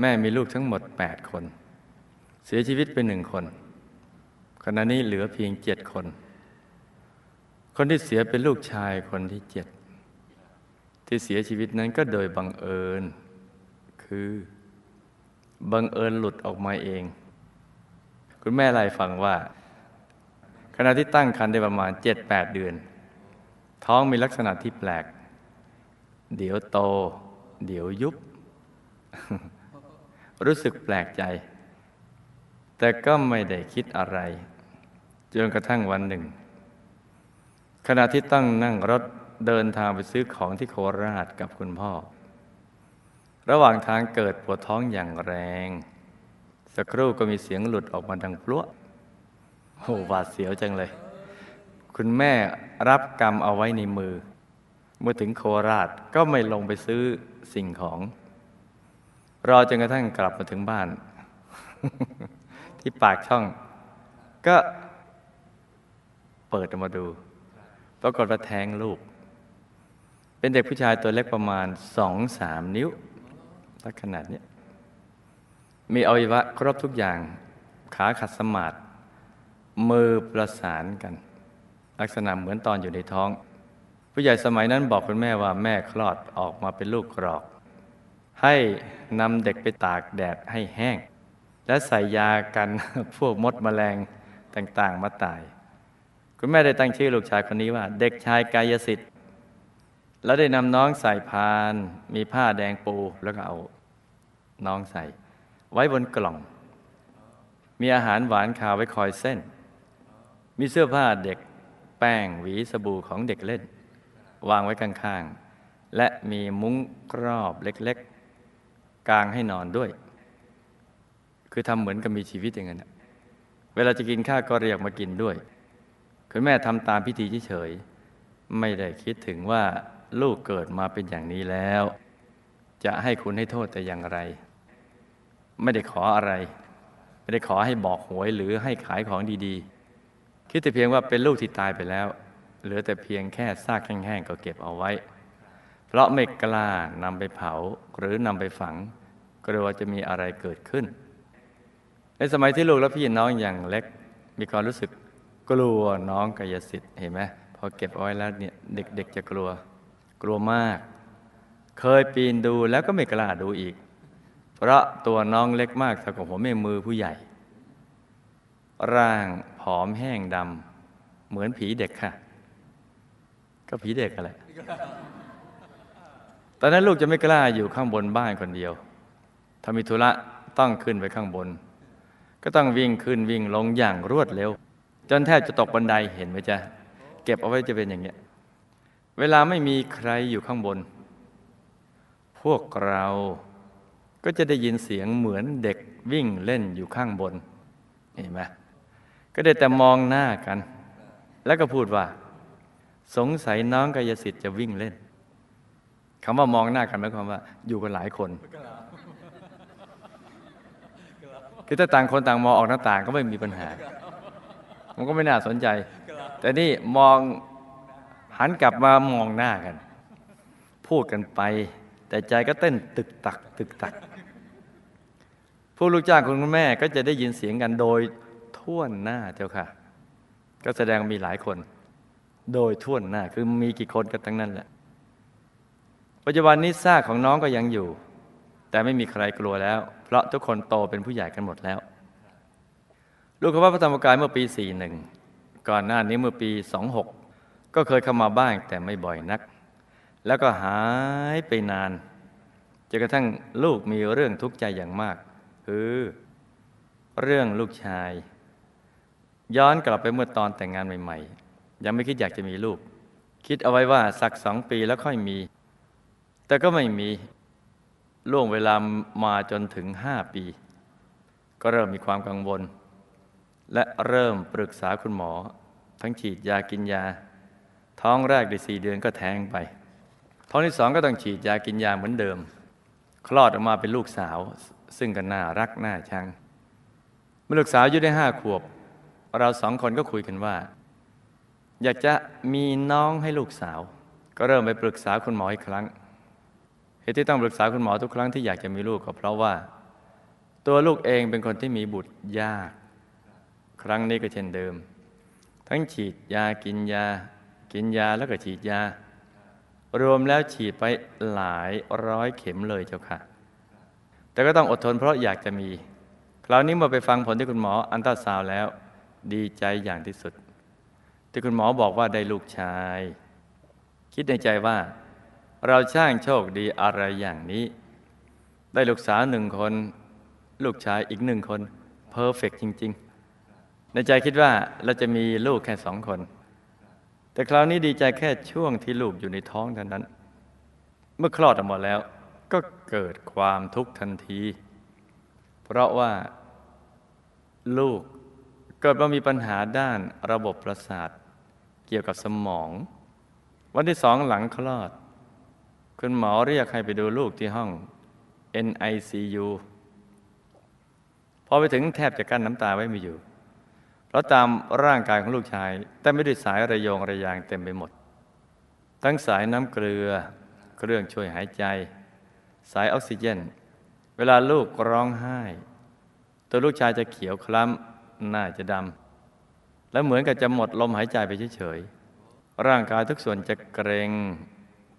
แม่มีลูกทั้งหมด 8 คน เสียชีวิตไปหนึ่งคนขณะนี้เหลือเพียงเจ็ดคน คนที่เสียเป็นลูกชายคนที่เจ็ดที่เสียชีวิตนั้นก็โดยบังเอิญ คือบังเอิญหลุดออกมาเอง คุณแม่ไล่าให้ฟังว่า ขณะที่ตั้งครรภ์ได้ประมาณ7-8เดือน ท้องมีลักษณะที่แปลก เดี๋ยวโต เดี๋ยวยุบ รู้สึกแปลกใจ แต่ก็ไม่ได้คิดอะไรจนกระทั่งวันหนึ่ง ขณะที่ตั้งนั่งรถเดินทางไปซื้อของที่โคราชกับคุณพ่อ ระหว่างทางเกิดปวดท้องอย่างแรง สักครู่ก็มีเสียงหลุดออกมาดังพลุโอ้หวาดเสียวจังเลย คุณแม่รับกรรมเอาไว้ในมือ เมื่อถึงโคราชก็ไม่ลงไปซื้อสิ่งของ รอจนกระทั่งกลับมาถึงบ้าน ที่ปากช่อง ก็เปิดออกมาดู ปรากฏว่าแท้งลูก เป็นเด็กผู้ชายตัวเล็กประมาณสองสามนิ้วลักขนาดนี้มีอวัยวะครบทุกอย่าง ขาขัดสมาธิมือประสานกัน ลักษณะเหมือนตอนอยู่ในท้อง ผู้ใหญ่สมัยนั้นบอกคุณแม่ว่าแม่คลอดออกมาเป็นลูกกรอก ให้นำเด็กไปตากแดดให้แห้ง และใส่ยากันพวกมดแมลงต่างๆ มาตาย คุณแม่ได้ตั้งชื่อลูกชายคนนี้ว่า เด็กชายกายสิทธิ์ แล้วได้นำน้องใส่พาน มีผ้าแดงปูแล้วก็เอาน้องใส่ ไว้บนกล่อง มีอาหารหวานคาวไว้คอยเส้น มีเสื้อผ้าเด็กแป้งหวีสบู่ของเด็กเล่น วางไว้ข้างๆและมีมุ้งกรอบเล็กๆ กางให้นอนด้วย คือทำเหมือนกับมีชีวิตอย่างนั้นเวลาจะกินข้าวก็เรียกมากินด้วย คุณแม่ทำตามพิธีเฉยๆไม่ได้คิดถึงว่าลูกเกิดมาเป็นอย่างนี้แล้ว จะให้คุณให้โทษแต่อย่างไร ไม่ได้ขออะไร ไม่ได้ขอให้บอกหวยหรือให้ขายของดีๆ คิดแต่เพียงว่าเป็นลูกที่ตายไปแล้ว เหลือแต่เพียงแค่ซากแห้งๆก็เก็บเอาไว้ เพราะไม่กล้านำไปเผาหรือนำไปฝังกลัวจะมีอะไรเกิดขึ้น ในสมัยที่ลูกและพี่น้องอย่างเล็ก มีความรู้สึกกลัวน้องกายสิทธิ์เห็นไหมพอเก็บเอาไว้แล้วเนี่ยเด็ก ๆ จะกลัว กลัวมาก เคยปีนดูแล้วก็ไม่กล้าดูอีก เพราะตัวน้องเล็กมากเท่ากับหัวแม่มือผู้ใหญ่ ร่างผอมแห้งดำเหมือนผีเด็กค่ะ ก็ผีเด็กอะไร ตอนนั้นลูกจะไม่กล้าอยู่ข้างบนบ้านคนเดียว ถ้ามีธุระต้องขึ้นไปข้างบน ก็ต้องวิ่งขึ้นวิ่งลงอย่างรวดเร็ว จนแทบจะตกบันไดเห็นไหมจ๊ะ เก็บเอาไว้จะเป็นอย่างเงี้ย เวลาไม่มีใครอยู่ข้างบน พวกเราก็จะได้ยินเสียงเหมือนเด็กวิ่งเล่นอยู่ข้างบน เห็นไหมก็ได้แต่มองหน้ากัน แล้วก็พูดว่า สงสัยน้องกายสิทธิ์จะวิ่งเล่น คำว่ามองหน้ากันหมายความว่า อยู่กันหลายคนคือถ้าต่างคนต่างมองออกหน้าต่างก็ไม่มีปัญหา มันก็ไม่น่าสนใจ แต่นี่มองหันกลับมามองหน้ากัน พูดกันไป แต่ใจก็เต้นตึกตัก ตึกตัก ผู้ลูกจ้างคุณแม่ก็จะได้ยินเสียงกันโดยท่วนหน้าเจ้าค่ะ ก็แสดงมีหลายคน โดยท่วนหน้าคือมีกี่คนกันทั้งนั้นแหละ ปัจจุบันนี้ซากของน้องก็ยังอยู่ แต่ไม่มีใครกลัวแล้ว เพราะทุกคนโตเป็นผู้ใหญ่กันหมดแล้ว ลูกของพระธรรมกายเมื่อปี 41 ก่อนหน้านี้เมื่อปี 26 ก็เคยเข้ามาบ้างแต่ไม่บ่อยนัก แล้วก็หายไปนานจนกระทั่งลูกมีเรื่องทุกข์ใจอย่างมาก คือเรื่องลูกชาย ย้อนกลับไปเมื่อตอนแต่งงานใหม่ ๆ ยังไม่คิดอยากจะมีลูก คิดเอาไว้ว่าสักสองปีแล้วค่อยมี แต่ก็ไม่มีล่วงเวลามาจนถึงห้าปี ก็เริ่มมีความกังวล และเริ่มปรึกษาคุณหมอ ทั้งฉีดยากินยา ท้องแรกได้สี่เดือนก็แท้งไป ท้องที่สองก็ต้องฉีดยากินยาเหมือนเดิม คลอดออกมาเป็นลูกสาว ซึ่งก็น่ารักน่าชังเมื่อลูกสาวอายุได้ห้าขวบ เราสองคนก็คุยกันว่า อยากจะมีน้องให้ลูกสาว ก็เริ่มไปปรึกษาคุณหมออีกครั้ง เหตุที่ต้องปรึกษาคุณหมอทุกครั้งที่อยากจะมีลูกก็เพราะว่า ตัวลูกเองเป็นคนที่มีบุตรยาก ครั้งนี้ก็เช่นเดิม ทั้งฉีดยากินยา กินยาแล้วก็ฉีดยา รวมแล้วฉีดไปหลายร้อยเข็มเลยเจ้าค่ะ แต่ก็ต้องอดทนเพราะอยากจะมี คราวนี้เมื่อไปฟังผลที่คุณหมออันตราซาวแล้ว ดีใจอย่างที่สุด ที่คุณหมอบอกว่าได้ลูกชาย คิดในใจว่า เราช่างโชคดีอะไรอย่างนี้ ได้ลูกสาวหนึ่งคน ลูกชายอีกหนึ่งคนเพอร์เฟกจริง ๆ ในใจคิดว่าเราจะมีลูกแค่สองคน แต่คราวนี้ดีใจแค่ช่วงที่ลูกอยู่ในท้องเท่านั้น เมื่อคลอดออกมาแล้ว ก็เกิดความทุกข์ทันที เพราะว่าลูกเกิดมามีปัญหาด้านระบบประสาท เกี่ยวกับสมอง วันที่สองหลังคลอด คุณหมอเรียกให้ไปดูลูกที่ห้อง NICU พอไปถึงแทบจะกั้นน้ำตาไว้ไม่อยู่ เพราะตามร่างกายของลูกชาย แต่ไม่ด้วยสายระโยงระยางเต็มไปหมด ทั้งสายน้ำเกลือ เครื่องช่วยหายใจ สายออกซิเจน เวลาลูกร้องไห้ ตัวลูกชายจะเขียวคล้ำหน้าจะดำและเหมือนกับจะหมดลมหายใจไปเฉยๆร่างกายทุกส่วนจะเกรง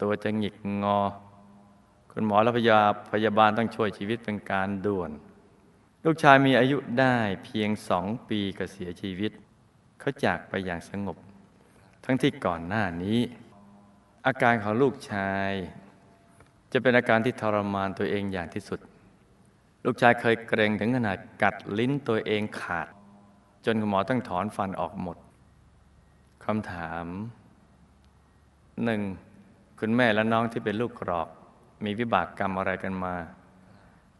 ตัวจะหงิกงอ คุณหมอและพยาพยาบาลต้องช่วยชีวิตเป็นการด่วน ลูกชายมีอายุได้เพียงสองปีก็เสียชีวิต เขาจากไปอย่างสงบ ทั้งที่ก่อนหน้านี้ อาการของลูกชาย จะเป็นอาการที่ทรมานตัวเองอย่างที่สุด ลูกชายเคยเกรงถึงขนาดกัดลิ้นตัวเองขาด จนคุณหมอต้องถอนฟันออกหมดคำถามหนึ่ง คุณแม่และน้องที่เป็นลูกกรอก มีวิบากกรรมอะไรกันมา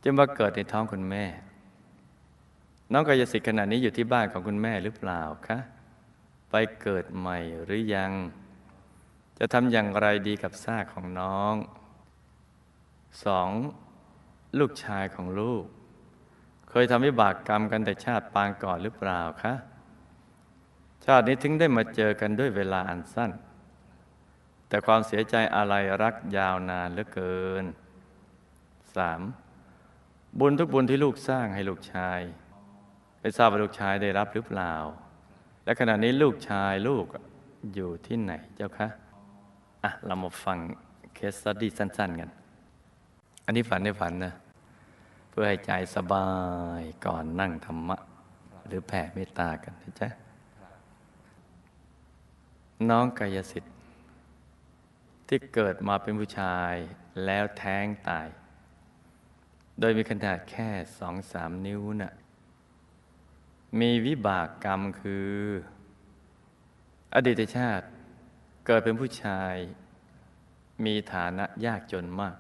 จึงมาเกิดในท้องคุณแม่ น้องกายสิทธิ์ขณะนี้อยู่ที่บ้านของคุณแม่หรือเปล่าคะไปเกิดใหม่หรือยัง จะทำอย่างไรดีกับซากของน้องสองลูกชายของลูก เคยทำวิบากกรรมกันแต่ชาติปางก่อนหรือเปล่าคะชาตินี้ถึงได้มาเจอกันด้วยเวลาอันสั้น แต่ความเสียใจอะไรรักยาวนานเหลือเกิน 3. บุญทุกบุญที่ลูกสร้างให้ลูกชายไปทราบว่าลูกชายได้รับหรือเปล่า และขณะนี้ลูกชายลูกอยู่ที่ไหนเจ้าคะอะเรามาฟังเคสสตดี้สั้น ๆ กัน อันนี้ฝันในฝันนะ เพื่อให้ใจสบายก่อนนั่งธรรมะ หรือแผ่เมตตากันนะจ๊ะน้องกายสิทธิ์ ที่เกิดมาเป็นผู้ชายแล้วแท้งตาย โดยมีขนาดแค่สองสามนิ้วน่ะมีวิบากกรรมคือ อดีตชาติเกิดเป็นผู้ชาย มีฐานะยากจนมาก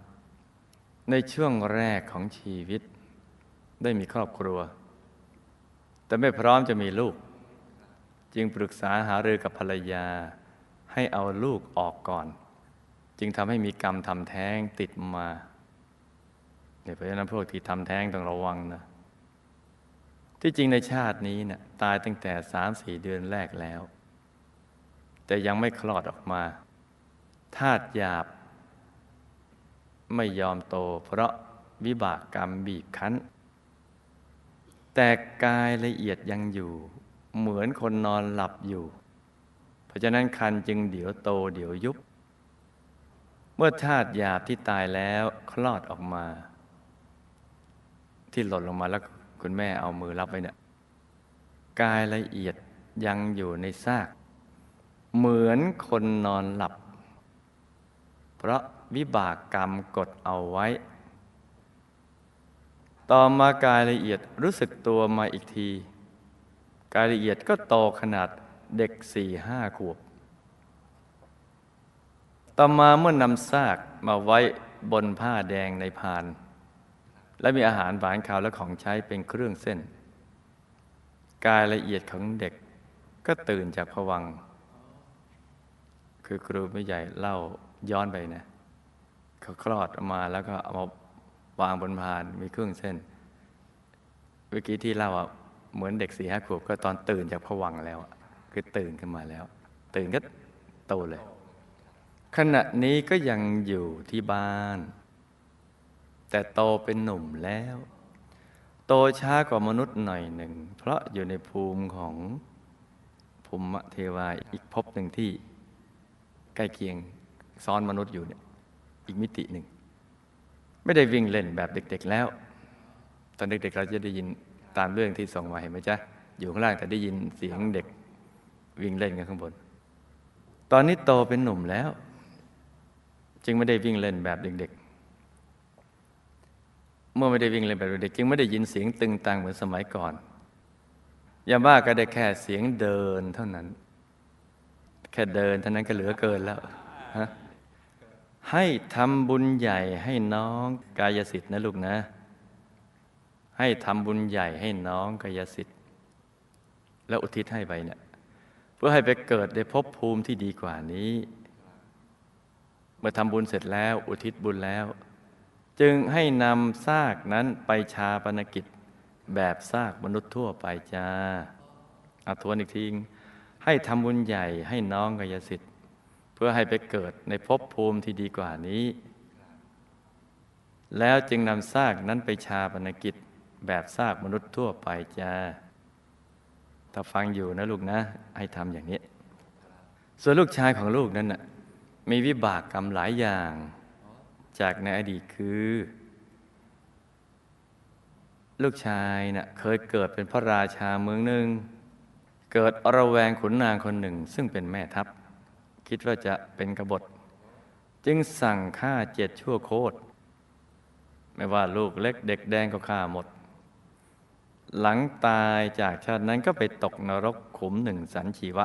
ในช่วงแรกของชีวิต ได้มีครอบครัว แต่ไม่พร้อมจะมีลูก จึงปรึกษาหารือกับภรรยาให้เอาลูกออกก่อน จึงทำให้มีกรรมทำแท้งติดมาเนี่ยเพราะฉะนั้นพวกที่ทำแท้งต้องระวังนะที่จริงในชาตินี้เนะี่ยตายตั้งแต่สามสี่เดือนแรกแล้ว แต่ยังไม่คลอดออกมาธาตุหยาบ ไม่ยอมโต เพราะวิบากกรรมบีบคั้น แต่กายละเอียดยังอยู่ เหมือนคนนอนหลับอยู่ เพราะฉะนั้นคันจึงเดี๋ยวโตเดี๋ยวยุบ มื่อธาตุหยาบที่ตายแล้วคลอดออกมา ที่หล่นลงมาแล้วคุณแม่เอามือรับไว้เนี่ยกายละเอียดยังอยู่ในซาก เหมือนคนนอนหลับ เพราะวิบากกรรมกดเอาไว้ ต่อมากายละเอียดรู้สึกตัวมาอีกที กายละเอียดก็โตขนาดเด็กสี่ห้าขวบ ต่อมาเมื่อนำซากมาไว้บนผ้าแดงในพาน และมีอาหารหวานข้าวและของใช้เป็นเครื่องเส้น กายละเอียดของเด็กก็ตื่นจากผวัง คือครูไม่ใหญ่เล่าย้อนไปนะเขาคลอดออกมาแล้วก็เอามาวางบนพานมีเครื่องเส้นเมื่อกี้ที่เล่าอะเหมือนเด็กสี่ห้าขวบก็ตอนตื่นจากผวังแล้ว คือตื่นขึ้นมาแล้ว ตื่นก็โตเลย ขณะนี้ก็ยังอยู่ที่บ้าน แต่โตเป็นหนุ่มแล้ว โตช้ากว่ามนุษย์หน่อยหนึ่ง เพราะอยู่ในภูมิของภูมิเทวาอีกภพหนึ่งที่ ใกล้เคียงซ้อนมนุษย์อยู่เนี่ยอีกมิติหนึ่ง ไม่ได้วิ่งเล่นแบบเด็ก ๆแล้ว ตอนเด็กๆเราจะได้ยินตามเรื่องที่ส่งมาเห็นไหมจ๊ะอยู่ข้างล่างแต่ได้ยินเสียงเด็กวิ่งเล่นกันข้างบน ตอนนี้โตเป็นหนุ่มแล้ว จึงไม่ได้วิ่งเล่นแบบเด็กๆ เมื่อไม่ได้วิ่งเล่นแบบเด็กๆจึงไม่ได้ยินเสียงตึงตังเหมือนสมัยก่อนอย่าบ้าก็ได้แค่เสียงเดินเท่านั้น แค่เดินเท่านั้นก็เหลือเกินแล้วฮะให้ทำบุญใหญ่ให้น้องกายสิทธิ์นะลูกนะ ให้ทำบุญใหญ่ให้น้องกายสิทธิ์แล้วอุทิศให้ไปเนี่ยเพื่อให้ไปเกิดในภพภูมิที่ดีกว่านี้ เมื่อทำบุญเสร็จแล้วอุทิศบุญแล้ว จึงให้นำซากนั้นไปชาปนกิจแบบซากมนุษย์ทั่วไปจ้าอาทวนอีกทีให้ทำบุญใหญ่ให้น้องกายสิทธิ์ เพื่อให้ไปเกิดในภพภูมิที่ดีกว่านี้ แล้วจึงนำซากนั้นไปชาปนกิจแบบซากมนุษย์ทั่วไปจ้าถ้าฟังอยู่นะลูกนะ ให้ทำอย่างนี้ ส่วนลูกชายของลูกนั้นน่ะ มีวิบากกรรมหลายอย่าง จากในอดีตคือ ลูกชายน่ะเคยเกิดเป็นพระราชาเมืองหนึ่ง เกิดอระแวงขุนนางคนหนึ่ง ซึ่งเป็นแม่ทัพ คิดว่าจะเป็นกบฏ จึงสั่งฆ่าเจ็ดชั่วโคตรไม่ว่าลูกเล็กเด็กแดงก็ฆ่าหมด หลังตายจากชาตินั้นก็ไปตกนรกขุมหนึ่งสันชีวะ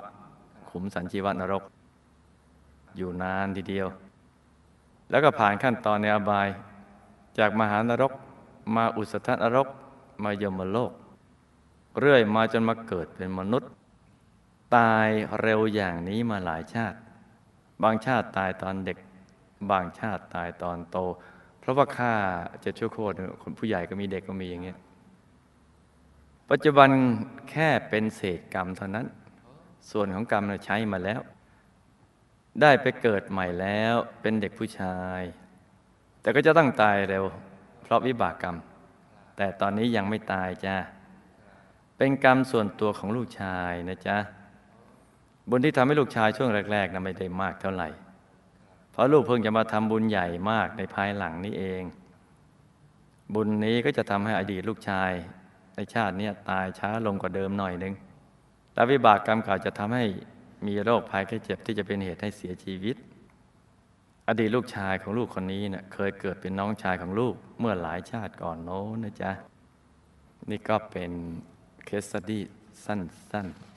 ขุมสันชีวะนรก อยู่นานทีเดียว แล้วก็ผ่านขั้นตอนในอบาย จากมหานรกมาอุสธนรก มายมโลก เรื่อยมาจนมาเกิดเป็นมนุษย์ ตายเร็วอย่างนี้มาหลายชาติ บางชาติตายตอนเด็ก บางชาติตายตอนโต เพราะว่าฆ่าจะชั่วโคตรคนผู้ใหญ่ก็มีเด็กก็มีอย่างเงี้ยปัจจุบันแค่เป็นเศษกรรมเท่านั้น ส่วนของกรรมเราใช้มาแล้ว ได้ไปเกิดใหม่แล้วเป็นเด็กผู้ชาย แต่ก็จะต้องตายเร็ว เพราะวิบากกรรม แต่ตอนนี้ยังไม่ตายจ้าเป็นกรรมส่วนตัวของลูกชายนะจ๊ะบุญที่ทำให้ลูกชายช่วงแรกๆนะไม่ได้มากเท่าไหร่ เพราะลูกเพิ่งจะมาทำบุญใหญ่มากในภายหลังนี้เอง บุญนี้ก็จะทำให้อดีตลูกชายในชาตินี้ตายช้าลงกว่าเดิมหน่อยนึงและวิบากกรรมเก่าจะทำให้ มีโรคภัยแค่เจ็บที่จะเป็นเหตุให้เสียชีวิต อดีตลูกชายของลูกคนนี้เนะ่ยเคยเกิดเป็นน้องชายของลูกเมื่อหลายชาติก่อนโน้นนะจ๊ะ นี่ก็เป็นเคสสตี้สั้นๆ